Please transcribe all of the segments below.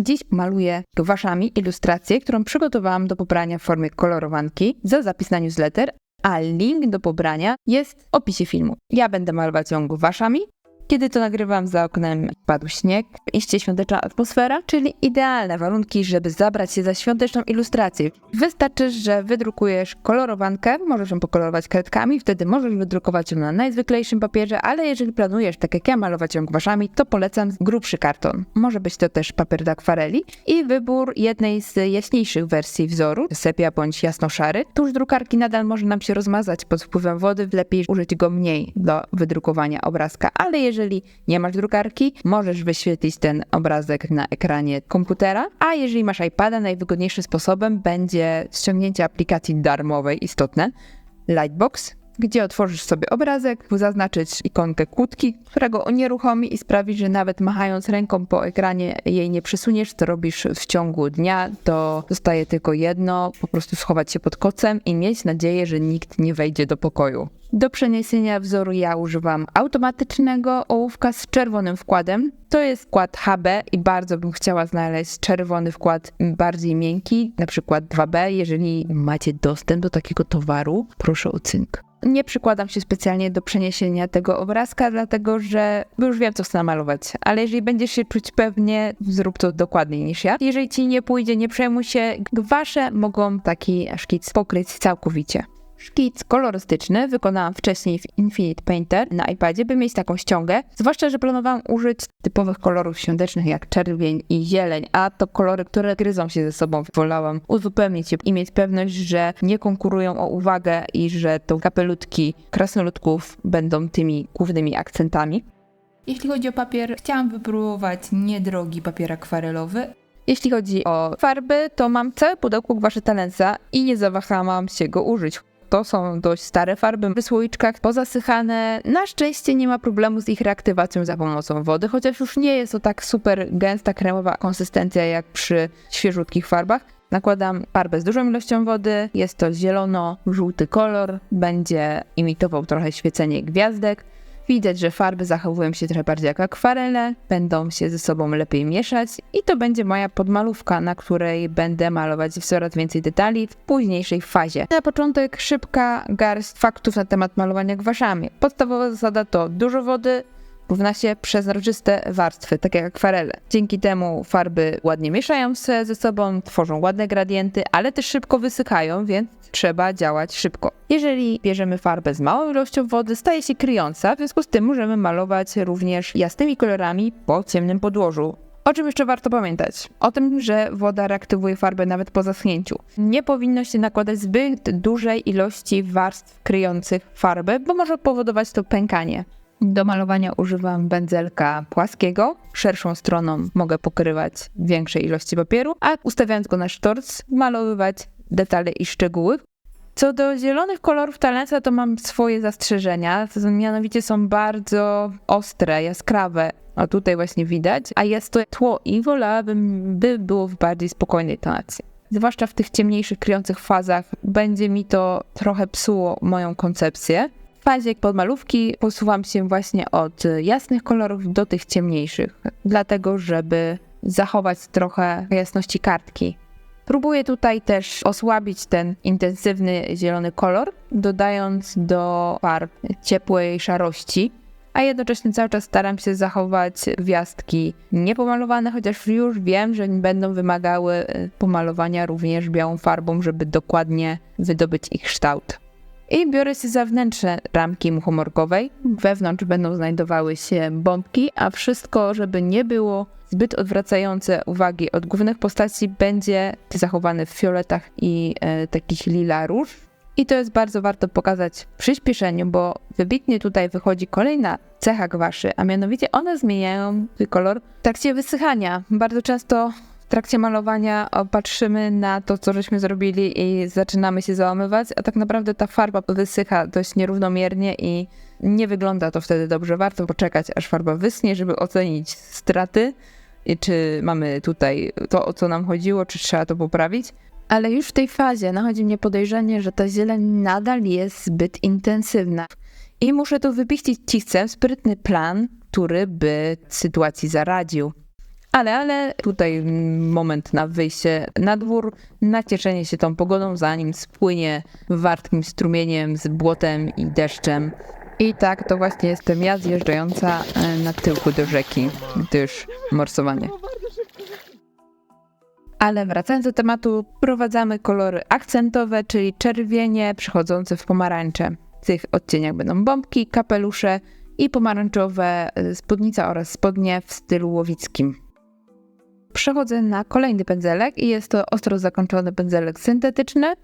Dziś maluję gwaszami ilustrację, którą przygotowałam do pobrania w formie kolorowanki za zapis na newsletter, a link do pobrania jest w opisie filmu. Ja będę malować ją gwaszami, kiedy to nagrywam, za oknem padł śnieg, iście świąteczna atmosfera, czyli idealne warunki, żeby zabrać się za świąteczną ilustrację. Wystarczy, że wydrukujesz kolorowankę, możesz ją pokolorować kredkami, wtedy możesz wydrukować ją na najzwyklejszym papierze, ale jeżeli planujesz, tak jak ja, malować ją gwaszami, to polecam grubszy karton. Może być to też papier do akwareli i wybór jednej z jaśniejszych wersji wzoru, sepia bądź jasno-szary. Tuż drukarki nadal może nam się rozmazać pod wpływem wody, lepiej użyć go mniej do wydrukowania obrazka, ale jeżeli jeżeli nie masz drukarki, możesz wyświetlić ten obrazek na ekranie komputera, a jeżeli masz iPada, najwygodniejszym sposobem będzie ściągnięcie aplikacji darmowej istotne Lightbox, gdzie otworzysz sobie obrazek, zaznaczyć ikonkę kłódki, którego unieruchomi i sprawi, że nawet machając ręką po ekranie jej nie przesuniesz, to robisz w ciągu dnia, to zostaje tylko jedno, po prostu schować się pod kocem i mieć nadzieję, że nikt nie wejdzie do pokoju. Do przeniesienia wzoru ja używam automatycznego ołówka z czerwonym wkładem. To jest wkład HB i bardzo bym chciała znaleźć czerwony wkład bardziej miękki, na przykład 2B. Jeżeli macie dostęp do takiego towaru, proszę o cynk. Nie przykładam się specjalnie do przeniesienia tego obrazka, dlatego że już wiem, co chcę namalować. Ale jeżeli będziesz się czuć pewnie, zrób to dokładniej niż ja. Jeżeli ci nie pójdzie, nie przejmuj się. Wasze mogą taki szkic pokryć całkowicie. Szkic kolorystyczny wykonałam wcześniej w Infinite Painter na iPadzie, by mieć taką ściągę. Zwłaszcza, że planowałam użyć typowych kolorów świątecznych jak czerwień i zieleń, a to kolory, które gryzą się ze sobą. Wolałam uzupełnić je i mieć pewność, że nie konkurują o uwagę i że to kapelutki krasnoludków będą tymi głównymi akcentami. Jeśli chodzi o papier, chciałam wypróbować niedrogi papier akwarelowy, jeśli chodzi o farby, to mam całe pudełko gwaszy Talensa i nie zawahałam się go użyć. To są dość stare farby w słoiczkach pozasychane. Na szczęście nie ma problemu z ich reaktywacją za pomocą wody, chociaż już nie jest to tak super gęsta, kremowa konsystencja jak przy świeżutkich farbach. Nakładam farbę z dużą ilością wody, jest to zielono-żółty kolor, będzie imitował trochę świecenie gwiazdek. Widać, że farby zachowują się trochę bardziej jak akwarele, będą się ze sobą lepiej mieszać i to będzie moja podmalówka, na której będę malować coraz więcej detali w późniejszej fazie. Na początek szybka garść faktów na temat malowania gwaszami. Podstawowa zasada to dużo wody, równa się przezroczyste warstwy, tak jak akwarele. Dzięki temu farby ładnie mieszają się ze sobą, tworzą ładne gradienty, ale też szybko wysychają, więc trzeba działać szybko. Jeżeli bierzemy farbę z małą ilością wody, staje się kryjąca, w związku z tym możemy malować również jasnymi kolorami po ciemnym podłożu. O czym jeszcze warto pamiętać? O tym, że woda reaktywuje farbę nawet po zaschnięciu. Nie powinno się nakładać zbyt dużej ilości warstw kryjących farby, bo może powodować to pękanie. Do malowania używam pędzelka płaskiego. Szerszą stroną mogę pokrywać większej ilości papieru, a ustawiając go na sztorc, malowywać detale i szczegóły. Co do zielonych kolorów Talensa, to mam swoje zastrzeżenia. Mianowicie są bardzo ostre, jaskrawe. A tutaj właśnie widać. A jest to tło i wolałabym, by było w bardziej spokojnej tonacji. Zwłaszcza w tych ciemniejszych, kryjących fazach będzie mi to trochę psuło moją koncepcję fazie podmalówki posuwam się właśnie od jasnych kolorów do tych ciemniejszych, dlatego żeby zachować trochę jasności kartki. Próbuję tutaj też osłabić ten intensywny zielony kolor, dodając do farb ciepłej szarości, a jednocześnie cały czas staram się zachować gwiazdki niepomalowane, chociaż już wiem, że będą wymagały pomalowania również białą farbą, żeby dokładnie wydobyć ich kształt. I biorę się za wnętrze ramki muchomorkowej. Wewnątrz będą znajdowały się bombki, a wszystko, żeby nie było zbyt odwracające uwagi od głównych postaci, będzie zachowane w fioletach i e, takich lila róż. I to jest bardzo warto pokazać w przyspieszeniu, bo wybitnie tutaj wychodzi kolejna cecha gwaszy, a mianowicie one zmieniają kolor w trakcie wysychania. Bardzo często trakcie malowania patrzymy na to, co żeśmy zrobili i zaczynamy się załamywać, a tak naprawdę ta farba wysycha dość nierównomiernie i nie wygląda to wtedy dobrze. Warto poczekać, aż farba wyschnie, żeby ocenić straty, czy mamy tutaj to, o co nam chodziło, czy trzeba to poprawić. Ale już w tej fazie nachodzi mnie podejrzenie, że ta zieleń nadal jest zbyt intensywna. I muszę tu wypiścić ci chcę sprytny plan, który by sytuacji zaradził. Ale, ale tutaj moment na wyjście na dwór, nacieszenie się tą pogodą, zanim spłynie wartkim strumieniem z błotem i deszczem. I tak to właśnie jestem ja zjeżdżająca e, na tyłku do rzeki, gdyż morsowanie. Ale wracając do tematu, wprowadzamy kolory akcentowe, czyli czerwienie przechodzące w pomarańcze. W tych odcieniach będą bombki, kapelusze i pomarańczowe e, spódnica oraz spodnie w stylu łowickim. Przechodzę na kolejny pędzelek i jest to ostro zakończony pędzelek syntetyczny.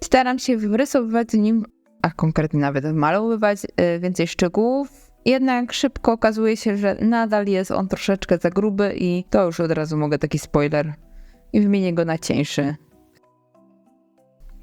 Staram się wyrysowywać nim, a konkretnie nawet malowywać e, więcej szczegółów. Jednak szybko okazuje się, że nadal jest on troszeczkę za gruby i to już od razu mogę taki spoiler i wymienię go na cieńszy.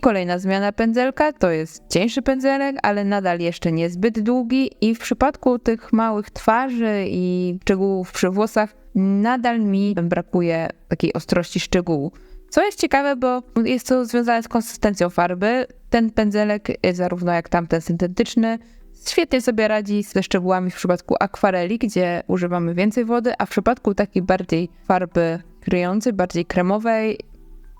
Kolejna zmiana pędzelka to jest cieńszy pędzelek, ale nadal jeszcze niezbyt długi i w przypadku tych małych twarzy i szczegółów przy włosach nadal mi brakuje takiej ostrości szczegółu. Co jest ciekawe, bo jest to związane z konsystencją farby. Ten pędzelek, zarówno jak tamten syntetyczny, świetnie sobie radzi ze szczegółami w przypadku akwareli, gdzie używamy więcej wody, a w przypadku takiej bardziej farby kryjącej, bardziej kremowej,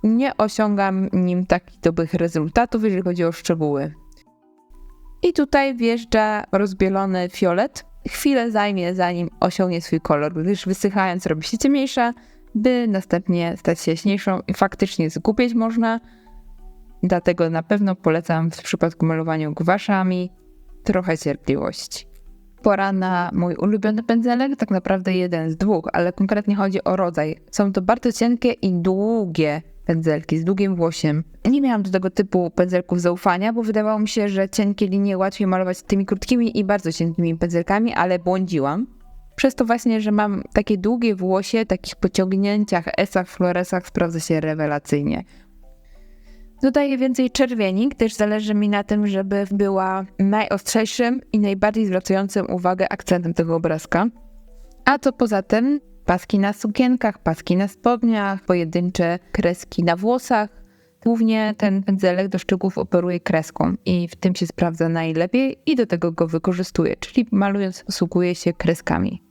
nie osiągam nim takich dobrych rezultatów, jeżeli chodzi o szczegóły. I tutaj wjeżdża rozbielony fiolet. Chwilę zajmie, zanim osiągnie swój kolor, gdyż wysychając robi się ciemniejsza, by następnie stać się jaśniejszą i faktycznie zgubić można. Dlatego na pewno polecam w przypadku malowania gwaszami trochę cierpliwości. Pora na mój ulubiony pędzelek, tak naprawdę jeden z dwóch, ale konkretnie chodzi o rodzaj. Są to bardzo cienkie i długie pędzelki z długim włosiem. Nie miałam do tego typu pędzelków zaufania, bo wydawało mi się, że cienkie linie łatwiej malować tymi krótkimi i bardzo cienkimi pędzelkami, ale błądziłam. Przez to właśnie, że mam takie długie włosie, takich pociągnięciach, esach, floresach sprawdza się rewelacyjnie. Dodaję więcej czerwieni, gdyż zależy mi na tym, żeby była najostrzejszym i najbardziej zwracającym uwagę akcentem tego obrazka. A co poza tym, paski na sukienkach, paski na spodniach, pojedyncze kreski na włosach. Głównie ten pędzelek do szczegółów operuje kreską i w tym się sprawdza najlepiej i do tego go wykorzystuję, czyli malując posługuję się kreskami.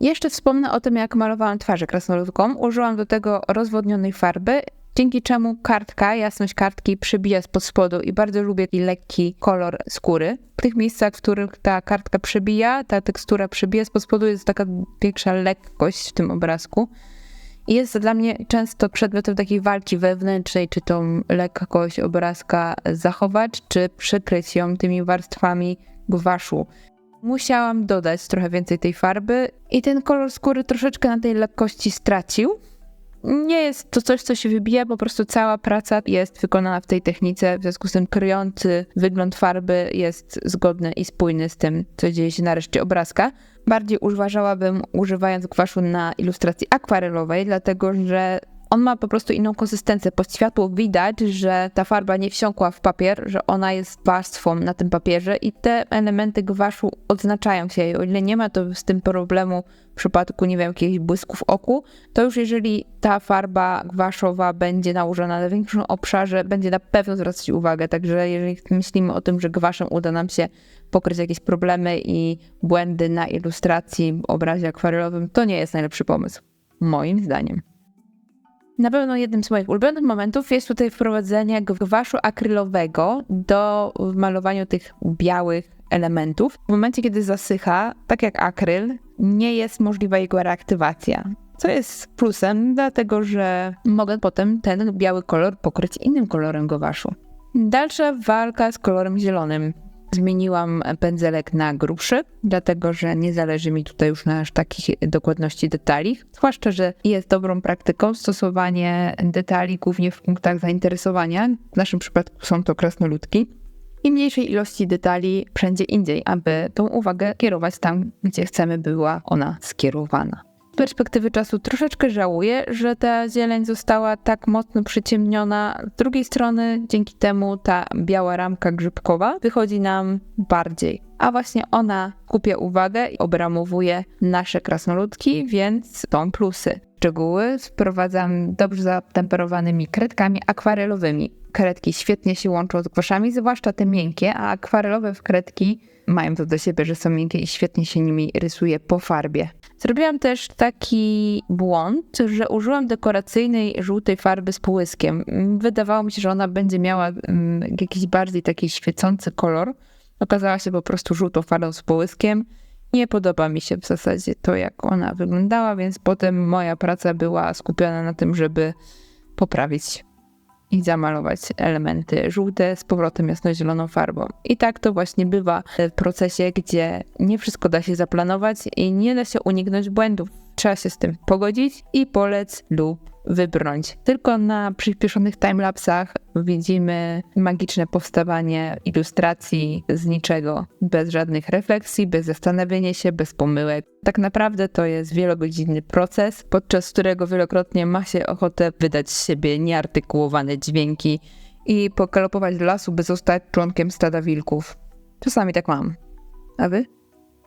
Jeszcze wspomnę o tym, jak malowałam twarzę krasnoludką. Użyłam do tego rozwodnionej farby dzięki czemu kartka, jasność kartki przebija spod spodu i bardzo lubię taki lekki kolor skóry. W tych miejscach, w których ta kartka przebija, ta tekstura przebija spod spodu, jest taka większa lekkość w tym obrazku. I jest dla mnie często przedmiotem takiej walki wewnętrznej, czy tą lekkość obrazka zachować, czy przykryć ją tymi warstwami gwaszu. Musiałam dodać trochę więcej tej farby i ten kolor skóry troszeczkę na tej lekkości stracił, nie jest to coś, co się wybija, po prostu cała praca jest wykonana w tej technice, w związku z tym kryjący wygląd farby jest zgodny i spójny z tym, co dzieje się na reszcie obrazka. Bardziej uważałabym używając gwaszu na ilustracji akwarelowej, dlatego że on ma po prostu inną konsystencję. Pod światło widać, że ta farba nie wsiąkła w papier, że ona jest warstwą na tym papierze i te elementy gwaszu odznaczają się. I o ile nie ma to z tym problemu w przypadku, nie wiem, jakichś błysków oku, to już jeżeli ta farba gwaszowa będzie nałożona na większym obszarze, będzie na pewno zwracać uwagę. Także jeżeli myślimy o tym, że gwaszem uda nam się pokryć jakieś problemy i błędy na ilustracji, obrazie akwarelowym, to nie jest najlepszy pomysł. Moim zdaniem. Na pewno jednym z moich ulubionych momentów jest tutaj wprowadzenie gwaszu akrylowego do malowania tych białych elementów. W momencie, kiedy zasycha, tak jak akryl, nie jest możliwa jego reaktywacja. Co jest plusem, dlatego że mogę potem ten biały kolor pokryć innym kolorem gwaszu. Dalsza walka z kolorem zielonym. Zmieniłam pędzelek na grubszy, dlatego że nie zależy mi tutaj już na aż takich dokładności detali. Zwłaszcza, że jest dobrą praktyką stosowanie detali głównie w punktach zainteresowania. W naszym przypadku są to krasnoludki. I mniejszej ilości detali wszędzie indziej, aby tą uwagę kierować tam, gdzie chcemy była ona skierowana. Perspektywy czasu troszeczkę żałuję, że ta zieleń została tak mocno przyciemniona. Z drugiej strony, dzięki temu ta biała ramka grzybkowa wychodzi nam bardziej. A właśnie ona kupia uwagę i obramowuje nasze krasnoludki, więc są plusy. Szczegóły wprowadzam dobrze zatemperowanymi kredkami akwarelowymi. Kredki świetnie się łączą z gwaszami, zwłaszcza te miękkie, a akwarelowe kredki mają to do siebie, że są miękkie i świetnie się nimi rysuje po farbie. Zrobiłam też taki błąd, że użyłam dekoracyjnej żółtej farby z połyskiem. Wydawało mi się, że ona będzie miała mm, jakiś bardziej taki świecący kolor. Okazała się po prostu żółtą farbą z połyskiem. Nie podoba mi się w zasadzie to, jak ona wyglądała, więc potem moja praca była skupiona na tym, żeby poprawić i zamalować elementy żółte z powrotem jasnozieloną farbą. I tak to właśnie bywa w procesie, gdzie nie wszystko da się zaplanować i nie da się uniknąć błędów. Trzeba się z tym pogodzić i polec lub wybrnąć. Tylko na przyspieszonych timelapsach widzimy magiczne powstawanie ilustracji z niczego, bez żadnych refleksji, bez zastanowienia się, bez pomyłek. Tak naprawdę to jest wielogodzinny proces, podczas którego wielokrotnie ma się ochotę wydać z siebie nieartykułowane dźwięki i pokalopować do lasu, by zostać członkiem stada wilków. Czasami tak mam. A wy?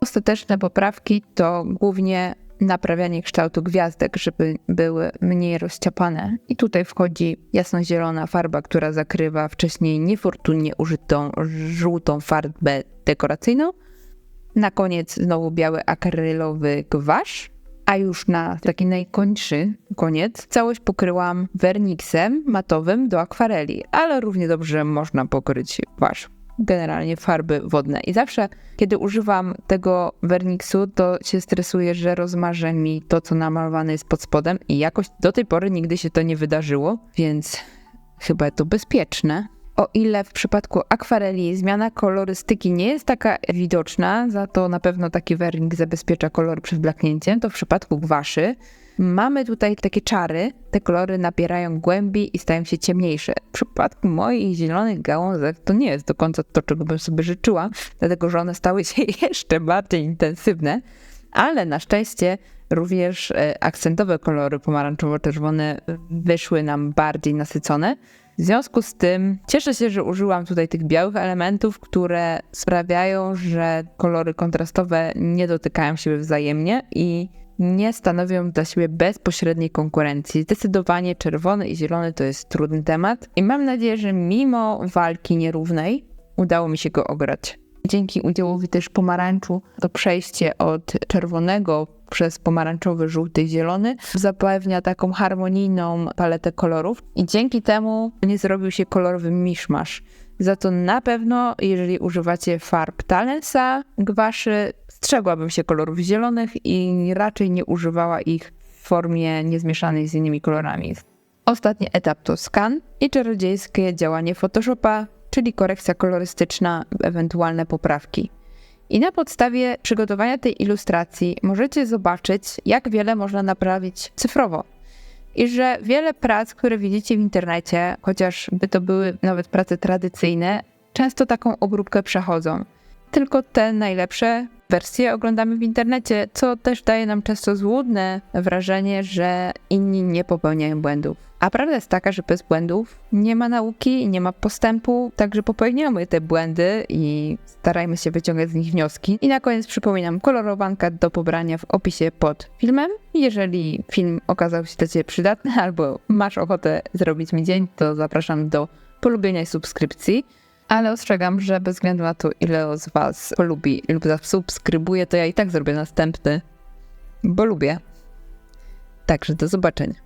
Ostateczne poprawki to głównie naprawianie kształtu gwiazdek, żeby były mniej rozciapane. I tutaj wchodzi jasnozielona farba, która zakrywa wcześniej niefortunnie użytą żółtą farbę dekoracyjną. Na koniec znowu biały akrylowy gwasz, a już na taki najkończy koniec całość pokryłam werniksem matowym do akwareli, ale równie dobrze można pokryć gwasz generalnie farby wodne. I zawsze, kiedy używam tego werniksu, to się stresuję, że rozmarzę mi to, co namalowane jest pod spodem i jakoś do tej pory nigdy się to nie wydarzyło, więc chyba to bezpieczne. O ile w przypadku akwareli zmiana kolorystyki nie jest taka widoczna, za to na pewno taki wernik zabezpiecza kolor przed blaknięciem, to w przypadku gwaszy mamy tutaj takie czary. Te kolory nabierają głębi i stają się ciemniejsze. W przypadku moich zielonych gałązek to nie jest do końca to, czego bym sobie życzyła, dlatego że one stały się jeszcze bardziej intensywne, ale na szczęście również e, akcentowe kolory pomarańczowo-czerwone wyszły nam bardziej nasycone. W związku z tym cieszę się, że użyłam tutaj tych białych elementów, które sprawiają, że kolory kontrastowe nie dotykają siebie wzajemnie i nie stanowią dla siebie bezpośredniej konkurencji. Zdecydowanie czerwony i zielony to jest trudny temat i mam nadzieję, że mimo walki nierównej udało mi się go ograć. Dzięki udziałowi też pomarańczu to przejście od czerwonego przez pomarańczowy, żółty zielony zapewnia taką harmonijną paletę kolorów i dzięki temu nie zrobił się kolorowy miszmasz. Za to na pewno, jeżeli używacie farb Talensa, gwaszy, strzegłabym się kolorów zielonych i raczej nie używała ich w formie niezmieszanej z innymi kolorami. Ostatni etap to skan i czarodziejskie działanie Photoshopa, czyli korekcja kolorystyczna, ewentualne poprawki. I na podstawie przygotowania tej ilustracji możecie zobaczyć, jak wiele można naprawić cyfrowo. I że wiele prac, które widzicie w internecie, chociażby to były nawet prace tradycyjne, często taką obróbkę przechodzą. Tylko te najlepsze wersje oglądamy w internecie, co też daje nam często złudne wrażenie, że inni nie popełniają błędów. A prawda jest taka, że bez błędów nie ma nauki, nie ma postępu, także popełniamy te błędy i starajmy się wyciągać z nich wnioski. I na koniec przypominam, kolorowanka do pobrania w opisie pod filmem. Jeżeli film okazał się dla Ciebie przydatny albo masz ochotę zrobić mi dzień, to zapraszam do polubienia i subskrypcji. Ale ostrzegam, że bez względu na to, ile z Was polubi lub zasubskrybuje, to ja i tak zrobię następny, bo lubię. Także do zobaczenia.